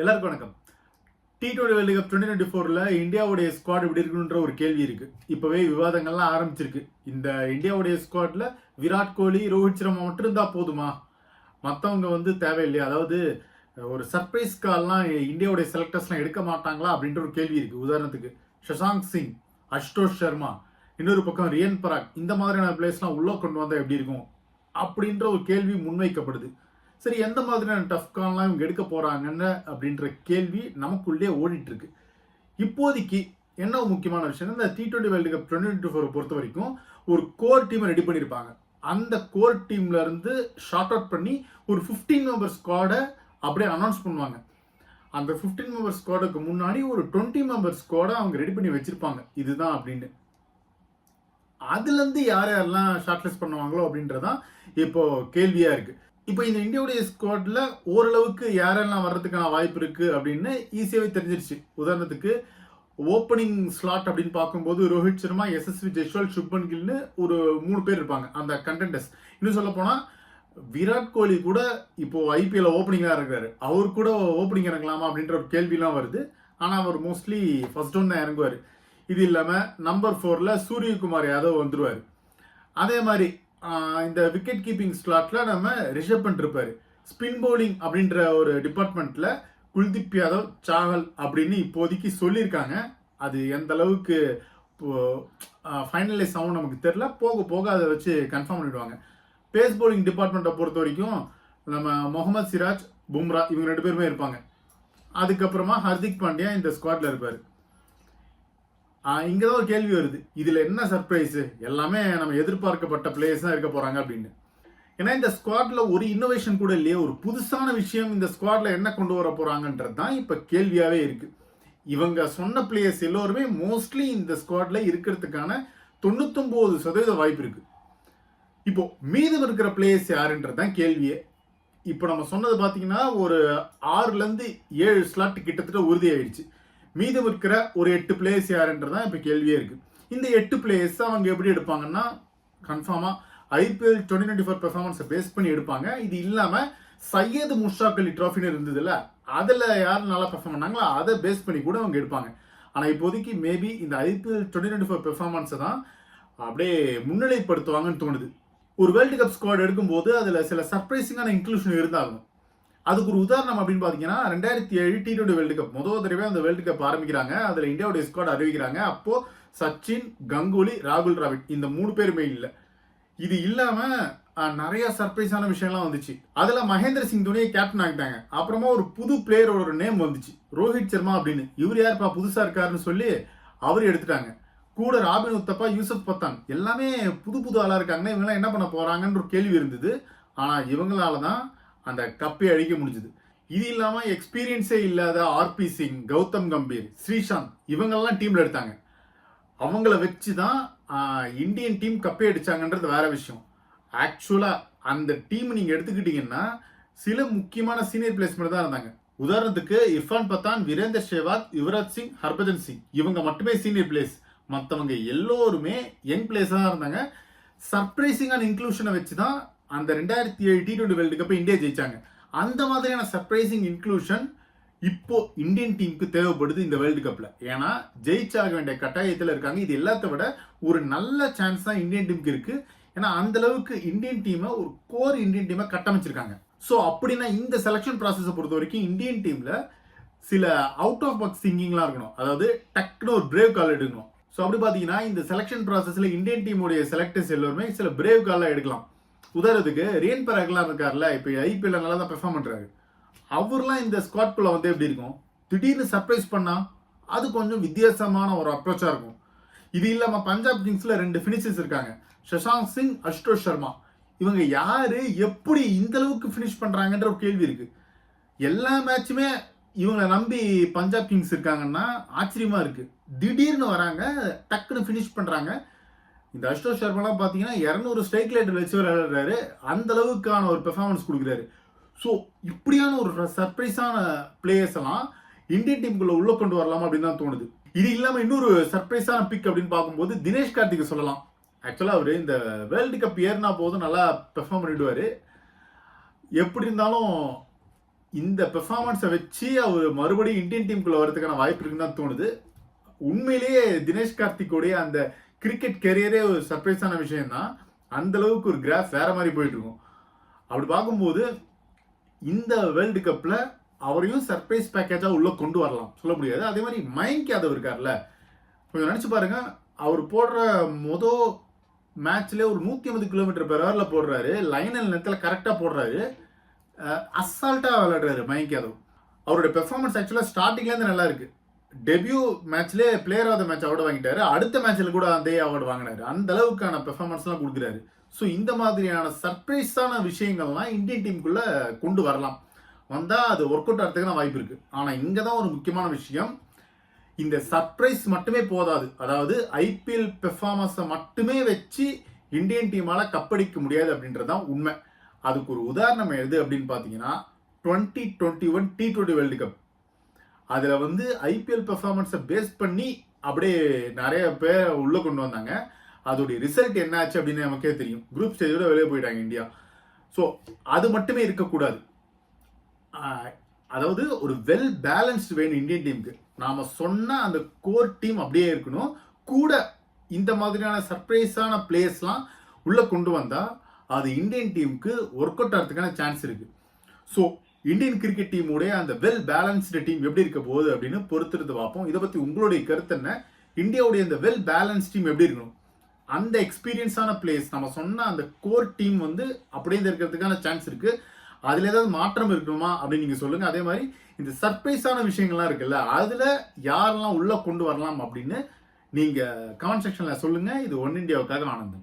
எல்லாருக்கும் வணக்கம். T twenty world cup twenty twenty ஃபோரில் இந்தியாவுடைய ஸ்குவாட் எப்படி இருக்குன்ற ஒரு கேள்வி இருக்குது இப்போவே விவாதங்கள்லாம் ஆரம்பிச்சிருக்கு. இந்த இந்தியாவுடைய ஸ்குவாடில் விராட் கோலி ரோஹித் சர்மா மட்டும் இருந்தால் போதுமா? மற்றவங்க வந்து தேவையில்லையா? அதாவது ஒரு சர்ப்ரைஸ் கால்லாம் இந்தியாவுடைய செலக்டர்ஸ்லாம் எடுக்க மாட்டாங்களா அப்படின்ற ஒரு கேள்வி இருக்குது உதாரணத்துக்கு சஷாங்க் சிங் அஷ்டோஷ் சர்மா இன்னொரு பக்கம் ரியன் பராக் இந்த மாதிரியான பிளேஸ்லாம் உள்ளே கொண்டு வந்தால் எப்படி இருக்கும்? அப்படின்ற ஒரு கேள்வி முன்வைக்கப்படுது. சரி எந்த மாதிரியான டஃப் கால்லாம் இவங்க எடுக்க போகிறாங்கன்னு அப்படின்ற கேள்வி நமக்குள்ளே ஓடிட்டுருக்கு. இப்போதைக்கு என்ன முக்கியமான விஷயம் இந்த T twenty world cup twenty twenty ஃபோரை பொறுத்த வரைக்கும் ஒரு கோர் டீமை ரெடி பண்ணியிருப்பாங்க அந்த கோர் டீம்லேருந்து ஷார்ட் அவுட் பண்ணி ஒரு 15 மெம்பர் ஸ்குவாடை அப்படியே அனௌன்ஸ் பண்ணுவாங்க. அந்த 15 மெம்பர் ஸ்குவாடுக்கு முன்னாடி ஒரு 20 மெம்பர் ஸ்குவாடை அவங்க ரெடி பண்ணி வச்சுருப்பாங்க. இதுதான் அப்படின்னு. அதுலேருந்து யார் யாரெல்லாம் ஷார்ட்லிஸ்ட் பண்ணுவாங்களோ அப்படின்றதான் இப்போ கேள்வியாக இருக்குது இப்போ இந்த இந்தியாவுடைய ஸ்குவாட்ல ஓரளவுக்கு யாரெல்லாம் வர்றதுக்கான வாய்ப்பு இருக்கு அப்படின்னு ஈஸியாகவே தெரிஞ்சிருச்சு. உதாரணத்துக்கு ஓப்பனிங் ஸ்லாட் அப்படின்னு பார்க்கும்போது ரோஹித் சர்மா எஸ்எஸ்வி ஜெய்ஸ்வால் சுப்மன் கில்னு ஒரு மூணு பேர் இருப்பாங்க அந்த கண்டென்டர்ஸ் இன்னும் சொல்ல போனால் விராட் கோலி கூட இப்போ ஐபிஎல் ஓப்பனிங்காக இருக்காரு அவர் கூட ஓப்பனிங் இறங்கலாமா அப்படின்ற ஒரு கேள்விலாம் வருது. ஆனால் அவர் மோஸ்ட்லி ஃபர்ஸ்ட் ஒன் தான் இறங்குவார். இது இல்லாமல் நம்பர் ஃபோரில் சூரியகுமார் யாதவ் வந்துடுவார் அதே மாதிரி இந்த விக்கெட் கீப்பிங் ஸ்லாட்டில் நம்ம ரிஷப் பண்ட் ஸ்பின் பவுலிங் அப்படின்ற ஒரு டிபார்ட்மெண்ட்டில் குல்தீப் யாதவ் சாகல் அப்படின்னு இப்போதைக்கு சொல்லியிருக்காங்க. அது எந்த அளவுக்கு ஃபைனலைஸ் ஆகும் நமக்கு தெரில போக போக அதை வச்சு கன்ஃபார்ம் பண்ணிடுவாங்க. பேஸ் பவுலிங் டிபார்ட்மெண்ட்டை பொறுத்த வரைக்கும் நம்ம முகமது சிராஜ் பும்ரா இவங்க ரெண்டு பேருமே இருப்பாங்க. அதுக்கப்புறமா ஹர்திக் பாண்டியா இந்த ஸ்குவாட்ல இருப்பாரு. இங்கே இங்கதான் ஒரு கேள்வி வருது. இதுல என்ன சர்ப்ரைஸ் எல்லாமே நம்ம எதிர்பார்க்கப்பட்ட பிளேயர்ஸ் தான் இருக்க போறாங்க அப்படின்னு. ஏன்னா இந்த ஸ்குவாட்ல ஒரு இன்னோவேஷன் கூட இல்லையே. ஒரு புதுசான விஷயம் இந்த ஸ்குவாட்ல என்ன கொண்டு வர போறாங்கன்றது தான் இப்போ கேள்வியாவே இருக்கு. இவங்க சொன்ன பிளேயர்ஸ் எல்லோருமே மோஸ்ட்லி இந்த ஸ்குவாட்ல இருக்கிறதுக்கான தொண்ணூத்தொம்பது சதவீத வாய்ப்பு இருக்கு. இப்போ மீதம் இருக்கிற பிளேயர்ஸ் யாருன்றது தான் கேள்வியே. இப்போ நம்ம சொன்னது பார்த்தீங்கன்னா ஒரு ஆறுலேருந்து ஏழு ஸ்லாட் கிட்டத்தட்ட உறுதியாயிடுச்சு. மீதம் இருக்கிற ஒரு எட்டு பிளேயர்ஸ் யாருன்றதான் இப்போ கேள்வியே இருக்குது இந்த எட்டு பிளேயர்ஸ் அவங்க எப்படி எடுப்பாங்கன்னா கன்ஃபார்மாக ஐபிஎல் டுவெண்ட்டி டுவெண்ட்டி ஃபோர் பெர்ஃபார்மன்ஸை பேஸ் பண்ணி எடுப்பாங்க. இது இல்லாமல் சையது முஷாக் அலி ட்ராஃபின்னு இருந்ததுல அதில் யார் நல்லா பெர்ஃபார்ம் பண்ணாங்களோ அதை பேஸ் பண்ணி கூட அவங்க எடுப்பாங்க. ஆனால் இப்போதைக்கு மேபி இந்த ஐபிஎல் டுவெண்ட்டி டுவெண்ட்டி ஃபோர் பெர்ஃபார்மன்ஸை தான் அப்படியே முன்னிலைப்படுத்துவாங்கன்னு தோணுது. ஒரு வேர்ல்டு கப் ஸ்குவாட் எடுக்கும்போது அதில் சில சர்ப்ரைசிங்கான இன்க்ளூஷன் இருந்தாலும் அதுக்கு ஒரு உதாரணம் அப்படின்னு பார்த்தீங்கன்னா ரெண்டாயிரத்தி ஏழு டி டுவெண்டி வேர்ல்டு கப் முதல் தடவை அந்த வேர்ல்டு கப் ஆரம்பிக்கிறாங்க. அதில் இந்தியாவுடைய ஸ்குவாட் அறிவிக்கிறாங்க. அப்போது சச்சின் கங்குலி ராகுல் டிராவிட். இந்த மூணு பேருமே இல்லை. இது இல்லாமல் நிறைய சர்ப்ரைஸான விஷயம்லாம் வந்துச்சு. அதில் மகேந்திர சிங் தோனியை கேப்டன் ஆகிட்டாங்க அப்புறமா ஒரு புது பிளேயரோட நேம் வந்துச்சு. ரோஹித் சர்மா அப்படின்னு. இவர் யாருப்பா? புதுசாக இருக்காருன்னு சொல்லி அவர் எடுத்துட்டாங்க. கூட ராபின் உத்தப்பா யூசப் பத்தான். எல்லாமே புது புது ஆளாக இருக்காங்கன்னா இவங்கெல்லாம் என்ன பண்ண போகிறாங்கன்ற ஒரு கேள்வி இருந்தது. ஆனால் இவங்களால தான் அந்த கப்பை அழிக்க முடிஞ்சது. இது இல்லாமல் எக்ஸ்பீரியன்ஸே இல்லாத ஆர்பி சிங் கௌதம் கம்பீர் ஸ்ரீசாந்த் இவங்கெல்லாம் டீமில் எடுத்தாங்க. அவங்கள வச்சு தான் இந்தியன் டீம் கப்பை அடிச்சாங்கன்றது வேற விஷயம். ஆக்சுவலாக அந்த டீம் நீங்கள் எடுத்துக்கிட்டீங்கன்னா சில முக்கியமான சீனியர் பிளேஸ்மெண்ட் தான் இருந்தாங்க. உதாரணத்துக்கு இர்ஃபான் பத்தான் வீரேந்தர் ஷேவாத் யுவராஜ் சிங் ஹர்பஜன் சிங். இவங்க மட்டுமே சீனியர் பிளேஸ் மற்றவங்க எல்லோருமே யங் பிளேஸாக தான் இருந்தாங்க. சர்ப்ரைசிங்கான இன்க்ளூஷனை வச்சு தான் அந்த ரெண்டாயிரத்தி ஏழு டி டுவெண்டி வேர்ல்டு கப்பை இந்தியா ஜெயிச்சாங்க. அந்த மாதிரியான சர்ப்ரைசிங் இன்க்ளூஷன் இப்போ இந்தியன் டீமுக்கு தேவைப்படுது இந்த வேர்ல்டு கப்பில் ஏன்னா ஜெயிச்சாக வேண்டிய கட்டாயத்தில் இருக்காங்க. இது எல்லாத்த விட ஒரு நல்ல சான்ஸ் தான் இந்தியன் டீமுக்கு இருக்குது ஏன்னா அந்த அளவுக்கு இந்தியன் டீமை ஒரு கோர் இந்தியன் டீமை கட்டமைச்சிருக்காங்க. ஸோ அப்படின்னா இந்த செலெக்ஷன் ப்ராசஸை பொறுத்த வரைக்கும் இந்தியன் டீமில் சில அவுட் ஆஃப் பாக்ஸ் திங்கிங்லாம் இருக்கணும். அதாவது டக்குன்னு ஒரு பிரேவ் கால் எடுக்கணும். ஸோ அப்படி பார்த்தீங்கன்னா இந்த செலெக்ஷன் ப்ராசஸில் இந்தியன் டீமுடைய செலக்டர்ஸ் எல்லோருமே சில பிரேவ் கால்லாம் எடுக்கலாம். உதாரணத்துக்கு ரியன் பராக்லாம் இருக்கார்ல இப்போ ஐபிஎல் நல்லா தான் பெர்ஃபார்ம் பண்ணுறாரு அவர்லாம் இந்த ஸ்குவாட்குள்ள வந்து எப்படி இருக்கும்? திடீர்னு சர்ப்ரைஸ் பண்ணால் அது கொஞ்சம் வித்தியாசமான ஒரு அப்ரோச்சாக இருக்கும். இது இல்லாமல் பஞ்சாப் கிங்ஸில் ரெண்டு ஃபினிஷர்ஸ் இருக்காங்க. சஷாங்க் சிங் அஷ்டோஷ் சர்மா இவங்க யார் எப்படி இந்த அளவுக்கு ஃபினிஷ் பண்ணுறாங்கன்ற ஒரு கேள்வி இருக்குது எல்லா மேட்சுமே இவங்களை நம்பி பஞ்சாப் கிங்ஸ் இருக்காங்கன்னா ஆச்சரியமாக இருக்குது திடீர்னு வராங்க டக்குன்னு ஃபினிஷ் பண்ணுறாங்க இந்த அஷ்டோஷ் சர்மாலாம் பார்த்தீங்கன்னா இரநூறு ஸ்ட்ரைக் லைட்டர் வச்சு விளையாடுறாரு. அந்த அளவுக்கான ஒரு பெர்ஃபார்மன்ஸ் கொடுக்குறாரு. ஸோ இப்படியான ஒரு சர்ப்ரைஸான பிளேயர்ஸ் எல்லாம் இந்தியன் டீமுக்குள்ளே உள்ளே கொண்டு வரலாமா அப்படின்னு தான் தோணுது. இது இல்லாமல் இன்னொரு சர்ப்ரைஸான பிக் அப்படின்னு பார்க்கும்போது தினேஷ் கார்த்திக் சொல்லலாம். ஆக்சுவலாக அவர் இந்த வேர்ல்டு கப் ஏறினா போதும் நல்லா பெர்ஃபார்ம் பண்ணிவிடுவார் எப்படி இருந்தாலும் இந்த பெர்ஃபார்மன்ஸை வச்சு அவர் மறுபடியும் இந்தியன் டீமுக்குள்ளே வரதுக்கான வாய்ப்பு இருக்குன்னு தான் தோணுது. உண்மையிலேயே தினேஷ் கார்த்திக்கோடைய அந்த கிரிக்கெட் கெரியரே ஒரு சர்ப்ரைஸான விஷயம் தான் அந்த அளவுக்கு ஒரு கிராஃப் வேற மாதிரி போயிட்டு இருக்கும் அப்படி பார்க்கும்போது இந்த வேர்ல்டு கப்பில் அவரையும் சர்ப்ரைஸ் பேக்கேஜாக உள்ளே கொண்டு வரலாம். சொல்ல முடியாது. அதே மாதிரி மயங்க் யாதவ் இருக்கார்ல. கொஞ்சம் நினச்சி பாருங்க. அவர் போடுற மொத மேட்ச்லேயே ஒரு நூற்றி ஐம்பது கிலோமீட்டர் பெர் ஹவரில் போடுறாரு. லைனல் நேரத்தில் கரெக்டாக போடுறாரு. அசால்ட்டாக விளையாடுறாரு மயங்க் யாதவ் அவருடைய பெர்ஃபார்மன்ஸ் ஆக்சுவலாக ஸ்டார்டிங்லேருந்து நல்லா இருக்குது debut மேட்ச்லேயே player of the match award வாங்கிட்டாரு. அடுத்த மேட்ச்சில் கூட அதே அவார்டு வாங்கினாரு. அந்த அளவுக்கான பெர்ஃபார்மன்ஸ்லாம் கொடுக்குறாரு. ஸோ இந்த மாதிரியான சர்ப்ரைஸான விஷயங்கள்லாம் இந்தியன் டீமுக்குள்ளே கொண்டு வரலாம். வந்தால் அது ஒர்க் அவுட் ஆகிறதுக்கான வாய்ப்பு இருக்குது ஆனால் இங்கே தான் ஒரு முக்கியமான விஷயம். இந்த சர்ப்ரைஸ் மட்டுமே போதாது. அதாவது ஐபிஎல் பெர்ஃபார்மன்ஸை மட்டுமே வச்சு இந்தியன் டீமால் கப்படிக்க முடியாது அப்படின்றது தான் உண்மை. அதுக்கு ஒரு உதாரணம் எது அப்படின்னு பார்த்தீங்கன்னா twenty twenty one T twenty world cup அதில் வந்து ஐபிஎல் பெர்ஃபார்மன்ஸை பேஸ் பண்ணி அப்படியே நிறைய பேர் உள்ளே கொண்டு வந்தாங்க. அதோடைய ரிசல்ட் என்ன ஆச்சு அப்படின்னு நமக்கே தெரியும். குரூப் ஸ்டேஜோட வெளியே போயிட்டாங்க இந்தியா. ஸோ அது மட்டுமே இருக்கக்கூடாது. அதாவது ஒரு வெல் பேலன்ஸ்டு வேணும் இந்தியன் டீமுக்கு நாம் சொன்ன அந்த கோர் டீம் அப்படியே இருக்கணும். கூட இந்த மாதிரியான சர்ப்ரைஸான பிளேயர்ஸ்லாம் உள்ளே கொண்டு வந்தால் அது இந்தியன் டீமுக்கு ஒர்க் அவுட் ஆகிறதுக்கான சான்ஸ் இருக்குது ஸோ இந்தியன் கிரிக்கெட் டீமுடைய அந்த வெல் பேலன்ஸ்டு டீம் எப்படி இருக்க போகுது அப்படின்னு பொறுத்திருந்து பார்ப்போம். இதை பற்றி உங்களுடைய கருத்து என்ன? இந்தியாவுடைய இந்த வெல் பேலன்ஸ் டீம் எப்படி இருக்கணும்? அந்த எக்ஸ்பீரியன்ஸான பிளேஸ் நம்ம சொன்ன அந்த கோர் டீம் வந்து அப்படியே இருக்கிறதுக்கான சான்ஸ் இருக்கு. அதில் ஏதாவது மாற்றம் இருக்கணுமா அப்படின்னு நீங்கள் சொல்லுங்கள் அதே மாதிரி இந்த சர்ப்ரைஸான விஷயங்கள்லாம் இருக்குல்ல அதில் யாரெல்லாம் உள்ளே கொண்டு வரலாம் அப்படின்னு நீங்கள் கமெண்ட் செக்ஷனில் சொல்லுங்கள் இது ஒன் இண்டியாவுக்காக ஆனந்தம்